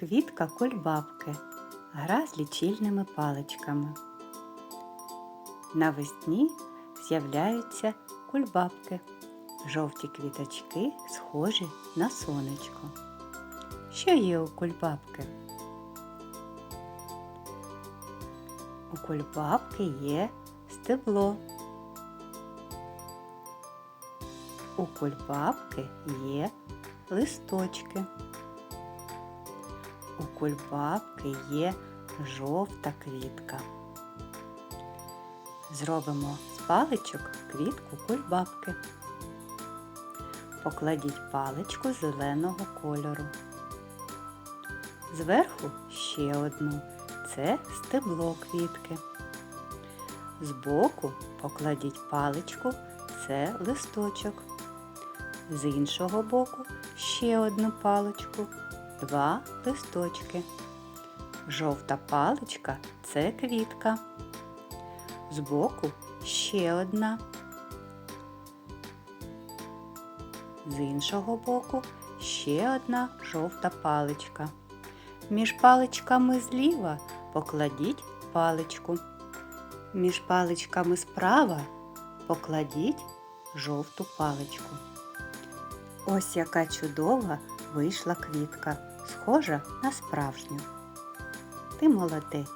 Квітка кульбабки. Гра з лічильними паличками. Навесні з'являються кульбабки. Жовті квіточки схожі на сонечко. Що є у кульбабки? У кульбабки є стебло. У кульбабки є листочки. Кульбабки є жовта квітка. Зробимо з паличок квітку кульбабки. Покладіть паличку зеленого кольору. Зверху ще одну. Це стебло квітки. Збоку покладіть паличку, це листочок. З іншого боку ще одну паличку, два листочки. Жовта паличка це квітка. Збоку ще одна. З іншого боку ще одна жовта паличка. Між паличками зліва покладіть паличку. Між паличками справа покладіть жовту паличку. Ось яка чудова вийшла квітка, схожа на справжню. Ти молодець.